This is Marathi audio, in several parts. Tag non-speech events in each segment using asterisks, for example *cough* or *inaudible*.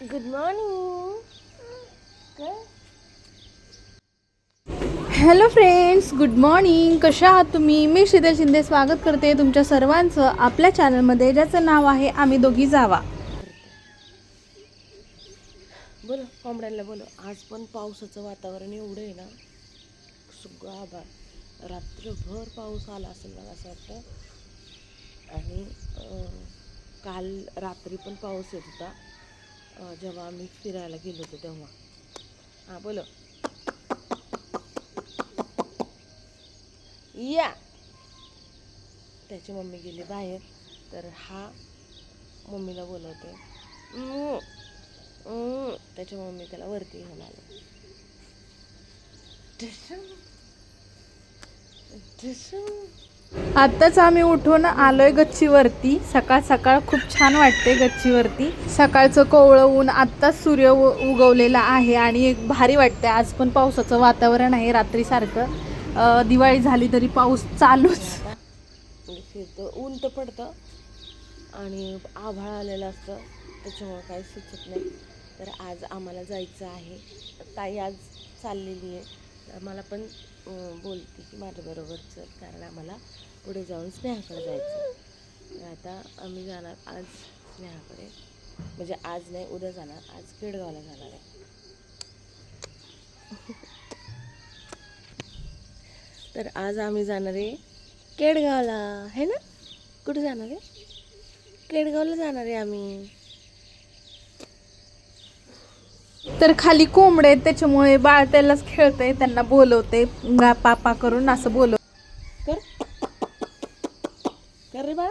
Good morning hello friends good morning कशा आहात तुम्ही? मी शीतल शिंदे स्वागत करते तुमच्या सर्वांचं आपल्या चॅनलमध्ये ज्याचं नाव आहे आम्ही दोघी जावा. बोलो कोंबड्यांना बोलो. आज पण पावसाचं वातावरण एवढं आहे ना. सगळं आभाळ. रात्रभर पाऊस आला असेल मला असं वाटतं. आणि काल रात्री पण पाऊस येत होता. जेव्हा आम्ही फिरायला गेलो होतो तेव्हा. हां बोलो. या. त्याची मम्मी गेली बाहेर. तर हा मम्मीला बोलवते. त्याच्या मम्मी त्याला वरती घेऊन आलो. आत्ताच आम्ही उठून आलोय गच्चीवरती. सकाळ सकाळ खूप छान वाटते गच्चीवरती. सकाळचं कोवळं ऊन आत्ताच सूर्य उगवलेला आहे आणि एक भारी वाटते आज पण पावसाचं वातावरण आहे रात्रीसारखं दिवाळी झाली तरी पाऊस चालूच. आता फिरतो. ऊन तर पडतं. आणि आभाळ आलेलं असतं. त्याच्यामुळं काही सुचत नाही. तर आज आम्हाला जायचं आहे. ताई आज चाललेली आहे. तर मला पण बोलते की माझ्याबरोबर चल. कारण आम्हाला पुढे जाऊन स्नेहाकडे जायचं. आता आम्ही जाणार आज स्नेहाकडे. म्हणजे आज नाही उद्या जाणार. आज केडगावला जाणार आहे. *laughs* तर आज आम्ही जाणार आहे केडगावला है ना? कुठे जाणार आहे? केडगावला जाणार आहे आम्ही. तर खाली कोंबडे आहेत त्याच्यामुळे बाळ त्यालाच खेळतंय त्यांना बोलवते पापा करून असं बोलव कर कर रे बाळा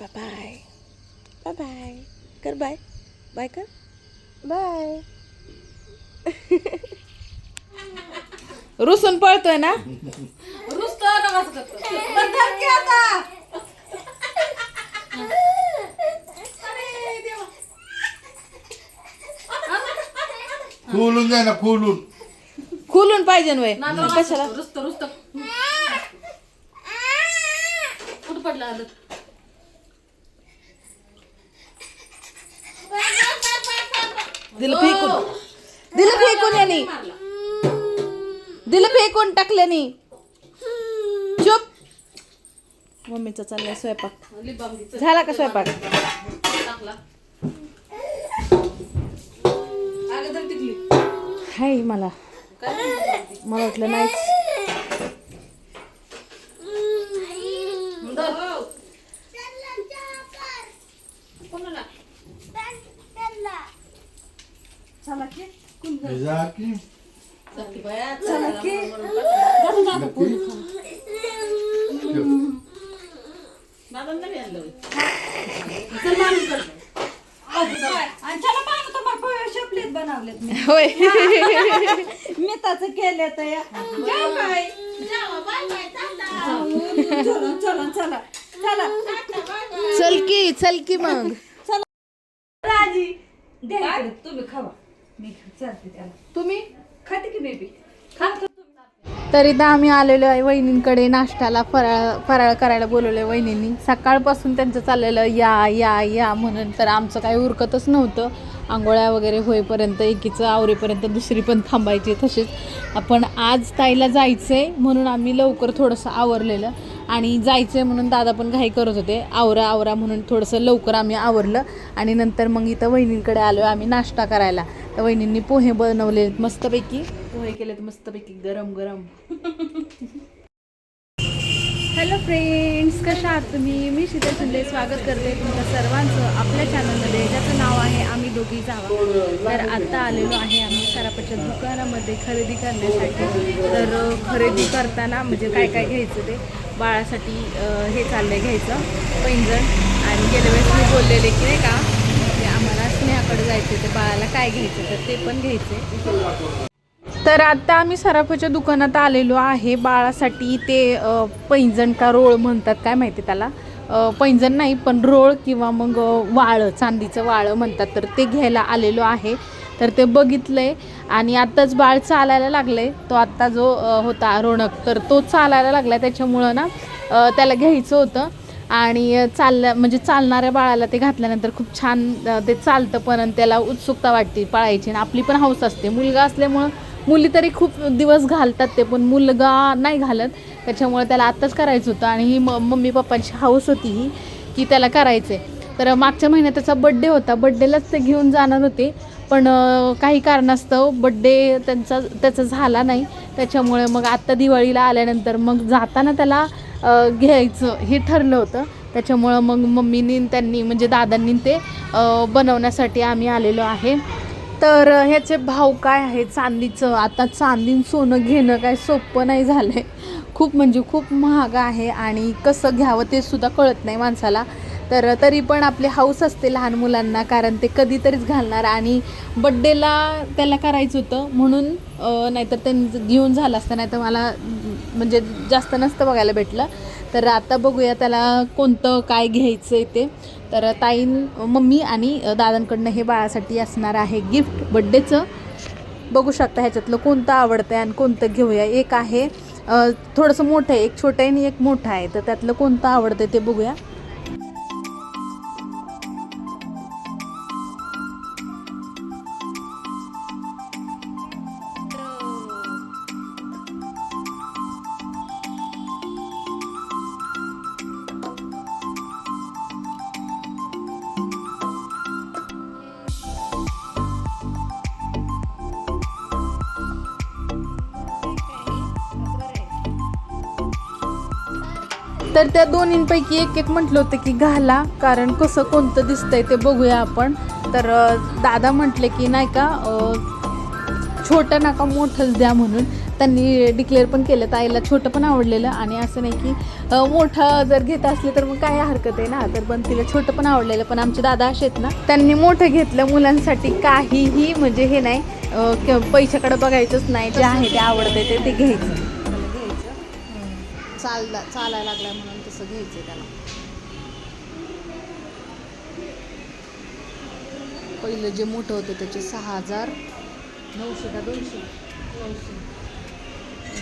बाय बाय बाय बाय कर बाय बाय कर बाय रुसून पळतोय ना खोलून जाय ना खोलून. खुलून पाहिजे वय. कशाला? दिलं फेकून. दिलं फेकून यानी. दिलं फेकून टाकल्यानी चुप. मम्मीचा चाललाय स्वयंपाक. झाला का स्वयंपाक? हाय मला. मला वाटलं नाहीच जा की होय. मिताच केले तर. या. चला चला चला चला. चल की चल की मग. राजी इकडे, तुम्ही खावा. मी चालते त्याला. तुम्ही? खाते की बेबी खातो. तर इथं आम्ही आलेलो आहे वहिनींकडे नाश्त्याला फराळ फराळ करायला बोलवलं आहे वहिनींनी. सकाळपासून त्यांचं चाललेलं या या या म्हणून तर आमचं काही उरकतच नव्हतं. आंघोळ्या वगैरे होईपर्यंत एकीचं आवरेपर्यंत दुसरी पण थांबायची तसेच आपण आज ताईला जायचं आहे म्हणून आम्ही लवकर थोडंसं आवरलेलं. आणि जायचं आहे म्हणून दादा पण घाई करत होते. आवरा आवरा म्हणून थोडंसं लवकर आम्ही आवरलं. आणि नंतर मग इथं वहिनींकडे आलो आम्ही नाश्ता करायला. तर वहिनींनी पोहे बनवले मस्तपैकी. पोहे केलेत मस्तपैकी गरम गरम. हॅलो फ्रेंड्स कशा आहात तुम्ही? मी शीतल शिंदे स्वागत करते तुमच्या सर्वांचं आपल्या चॅनलमध्ये ज्याचं नाव आहे आम्ही दोघी जावा. तर आत्ता आलेलो आहे आम्ही सरापच्या दुकानामध्ये खरेदी करण्यासाठी. तर खरेदी करताना म्हणजे काय काय घ्यायचं ते? बाळासाठी हे चाललंय घ्यायचं पैंजण. आणि गेल्या वेळेस मी बोललेले की नाही का की आम्हाला स्नेहाकडे जायचं ते बाळाला काय घ्यायचं तर ते पण घ्यायचे तर आता आम्ही सराफाच्या दुकानात आलेलो आहे. बाळासाठी ते पैंजण का रोळ म्हणतात काय माहिती त्याला? पैंजण नाही पण रोळ किंवा मग वाळं चांदीचं वाळं म्हणतात. तर ते घ्यायला आलेलो आहे. तर ते बघितलं आहे आणि आत्ताच बाळ चालायला लागलं आहे तो आत्ता जो होता रोणक तर तो चालायला लागला. त्याच्यामुळं ना त्याला घ्यायचं होतं. आणि चालल्या म्हणजे चालणाऱ्या बाळाला ते घातल्यानंतर खूप छान ते चालतं. पण त्याला उत्सुकता वाटते पाळायची. आणि आपली पण हौस असते. मुलगा असल्यामुळं मुली तरी खूप दिवस घालतात ते पण मुलगा नाही घालत. त्याच्यामुळे त्याला आत्ताच करायचं होतं आणि ही म मम्मी पप्पांची हौस होती ही की त्याला करायचं आहे तर मागच्या महिन्यात त्याचा बड्डे होता. बड्डेलाच ते घेऊन जाणार होते. पण काही कारणास्तव बड्डे त्यांचा त्याचा झाला नाही. त्याच्यामुळे मग आत्ता दिवाळीला आल्यानंतर मग जाताना त्याला घ्यायचं हे ठरलं होतं. त्याच्यामुळं मग मम्मीनी त्यांनी म्हणजे दादांनी ते बनवण्यासाठी आम्ही आलेलो आहे. तर ह्याचे भाव काय आहे चांदीचं? आता चांदीन सोनं घेणं काय सोपं नाही झालं आहे खूप म्हणजे खूप महाग आहे आणि कसं घ्यावं ते सुद्धा कळत नाही माणसाला. तर तरी पण आपली हाऊस असते लहान मुलांना कारण ते कधीतरीच घालणार आणि बड्डेला त्याला करायचं होतं म्हणून नाहीतर त्यांनी घेऊन झालं असतं नाही तर मला म्हणजे जास्त नसतं बघायला भेटलं. तर आता बघूया त्याला कोणतं काय घ्यायचं आहे ते. तर ताईन मम्मी आणि दादांकडनं हे बाळासाठी असणार आहे गिफ्ट बड्डेचं बघू शकता ह्याच्यातलं कोणतं आवडतं आहे आणि कोणतं घेऊया. एक आहे थोडंसं मोठं आहे एक छोटं आहे आणि एक मोठं आहे. तर त्यातलं कोणतं आवडतं आहे ते बघूया. तर त्या दोन्हींपैकी एक एक म्हटलं होतं की घाला कारण कसं कोणतं दिसतंय ते बघूया आपण. तर दादा म्हटले की नाही का छोटं नाका मोठंच द्या म्हणून. त्यांनी डिक्लेअर पण केलं ताईला छोटं पण आवडलेलं आणि असं नाही की मोठं जर घेत असले तर मग काय हरकत आहे ना तर पण तिला छोटं पण आवडलेलं. पण आमचे दादा असे आहेत ना त्यांनी मोठं घेतलं मुलांसाठी काहीही म्हणजे हे नाही पैशाकडे बघायचंच नाही जे आहे ते आवडते ते ते घ्यायचं. चालला चालायला लागलाय म्हणून तसं घ्यायचं त्याला. पहिलं जे मोठं होतं त्याचे सहा हजार नऊशे का दोनशे?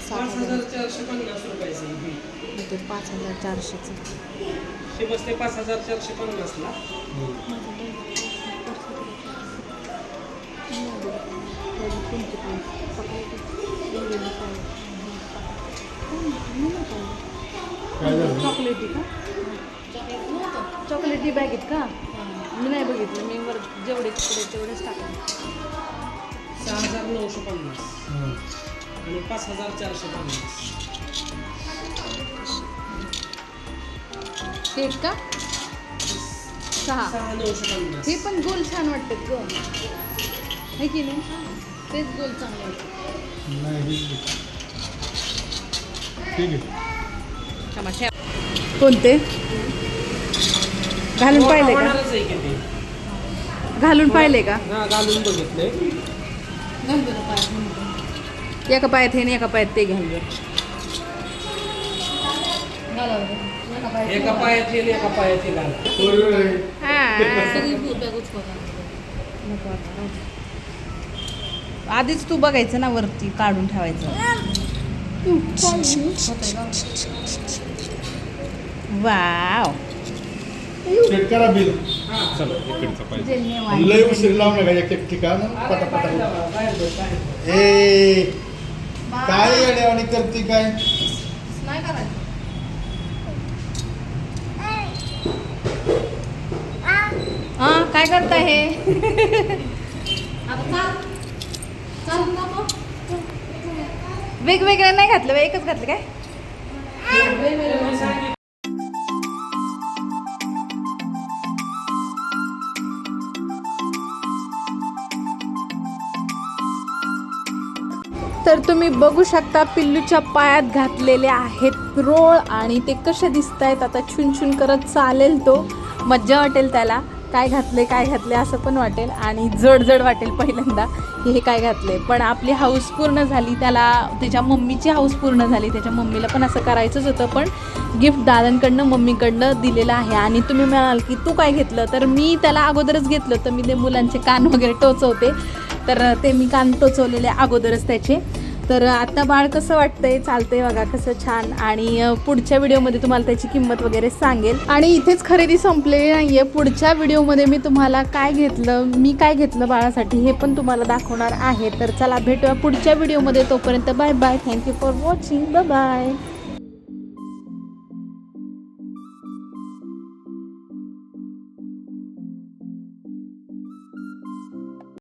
सात पाच हजार चारशे पन्नास रुपयाचं आहे. ते पाच हजार चारशेचं. बसते पाच हजार चारशे पन्नासला. झालं चॉकलेटी का? चॉकलेटी बॅग आहेत का? मी नाही बघितलं. मी वर जेवढे कपडे तेवढेच टाकले. सहा हजार नऊशे पन्नास. हं. आणि पाच हजार चारशे पन्नास. आहेत का? सहा. सहा नऊशे पन्नास. हे पण गोल छान वाटतात ग. है की नाही? तेच गोल चांगले वाटतात कोणते? घालून पाहिले का? घालून पाहिले का? हा घालून बघितले एका पायात हे आणि एका पायात ते घाल एका पायात हे एका पायात हे घाल. आधीच तू बघायचं ना वरती काढून ठेवायचं. वाव. चेक करा बिल. लय उशीर लावू नका एक एक ठिकाण? पटापटा. ए काय येड्यावानी करते काय? हा काय करता हे? *laughs* वेगवेगळं नाही घातलं एकच घातलं काय? तर तुम्ही बघू शकता पिल्लूच्या पायात घातलेले आहेत रोळ आणि ते कसे दिसत आहेत आता छुन छुन करत चालेल तो. मज्जा वाटेल त्याला. काय घातले काय घातले असं पण वाटेल आणि जड जड वाटेल पहिल्यांदा की हे काय घातले पण आपली हाऊस पूर्ण झाली त्याला त्याच्या मम्मीची हाऊस पूर्ण झाली त्याच्या मम्मीला पण असं करायचंच होतं पण गिफ्ट दादांकडनं मम्मीकडनं दिलेलं आहे. आणि तुम्ही म्हणाल की तू काय घेतलं? तर मी त्याला अगोदरच घेतलं तर मी ते मुलांचे कान वगैरे टोचवते. तर ते मी कान टोचवलेले अगोदरच त्याचे. तर आता बाळ कसं वाटतंय? चालतंय बघा कसं छान. आणि पुढच्या व्हिडिओमध्ये तुम्हाला त्याची किंमत वगैरे सांगेल. आणि इथेच खरेदी संपलेली नाहीये. पुढच्या व्हिडिओमध्ये मी तुम्हाला काय घेतलं मी काय घेतलं बाळासाठी हे पण तुम्हाला दाखवणार आहे. तर चला भेटूया पुढच्या व्हिडिओमध्ये. तोपर्यंत bye bye. Thank you for watching bye